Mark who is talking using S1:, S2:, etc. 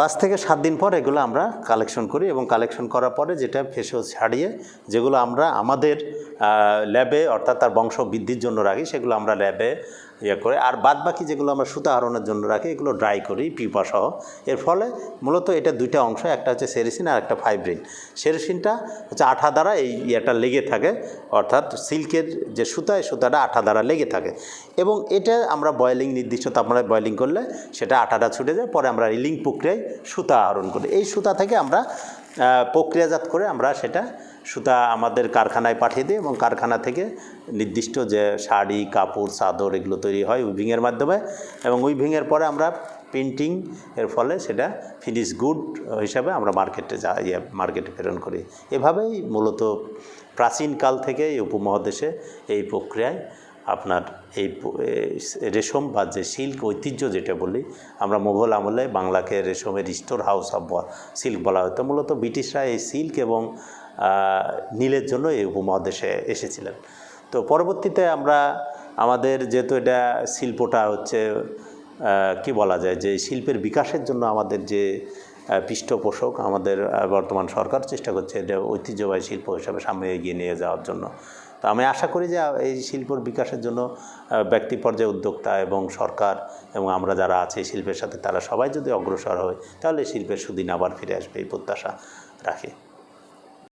S1: পাঁচ থেকে সাত দিন পর এগুলো আমরা কালেকশন করি এবং কালেকশন করার পরে যেটা ফেসে ছাড়িয়ে যেগুলো আমরা আমাদের ল্যাবে, অর্থাৎ তার বংশ বৃদ্ধির জন্য রাখি, সেগুলো আমরা ল্যাবে ইয়ে করে, আর বাদ বাকি যেগুলো আমরা সুতা আহরণের জন্য রাখি, এগুলো ড্রাই করি পিপা সহ। এর ফলে মূলত এটা দুইটা অংশ, একটা হচ্ছে সেরিসিন আর একটা ফাইব্রিন। সেরিসিনটা হচ্ছে আঠা দ্বারা এই ইয়েটা লেগে থাকে, অর্থাৎ সিল্কের যে সুতা, এই সুতাটা আঠা দ্বারা লেগে থাকে। এবং এটা আমরা বয়েলিং নির্দিষ্ট তাপমাত্রায় বয়েলিং করলে সেটা আঠাটা ছুটে যায়, পরে আমরা রিলিং প্রক্রিয়ায় সুতা আহরণ করি। এই সুতা থেকে আমরা প্রক্রিয়াজাত করে আমরা সেটা সুতা আমাদের কারখানায় পাঠিয়ে দিই এবং কারখানা থেকে নির্দিষ্ট যে শাড়ি, কাপড়, চাদর এগুলো তৈরি হয় উইভিংয়ের মাধ্যমে এবং উইভিংয়ের পরে আমরা প্রিন্টিং এর ফলে সেটা ফিনিশ গুড হিসাবে আমরা মার্কেটে যা ইয়ে মার্কেটে প্রেরণ করি। এভাবেই মূলত প্রাচীনকাল থেকে এই উপমহাদেশে এই প্রক্রিয়ায় আপনার এই রেশম বা যে সিল্ক ঐতিহ্য যেটা বলি আমরা মোগল আমলে বাংলাকে রেশমের স্টোর হাউস অফ সিল্ক বলা হতো মূলত ব্রিটিশরা এই সিল্ক এবং নীলের জন্য এই উপমহাদেশে এসেছিলেন। তো পরবর্তীতে আমরা আমাদের যেহেতু এটা শিল্পটা হচ্ছে কি বলা যায়, যে শিল্পের বিকাশের জন্য আমাদের যে পৃষ্ঠপোষক আমাদের বর্তমান সরকার চেষ্টা করছে এটা ঐতিহ্যবাহী শিল্প হিসাবে সামনে এগিয়ে নিয়ে যাওয়ার জন্য। তো আমি আশা করি যে এই শিল্পর বিকাশের জন্য ব্যক্তি পর্যায়ে উদ্যোক্তা এবং সরকার এবং আমরা যারা আছি শিল্পের সাথে তারা সবাই যদি অগ্রসর হয়, তাহলে শিল্পের সুদিন আবার ফিরে আসবে এই প্রত্যাশা রাখি।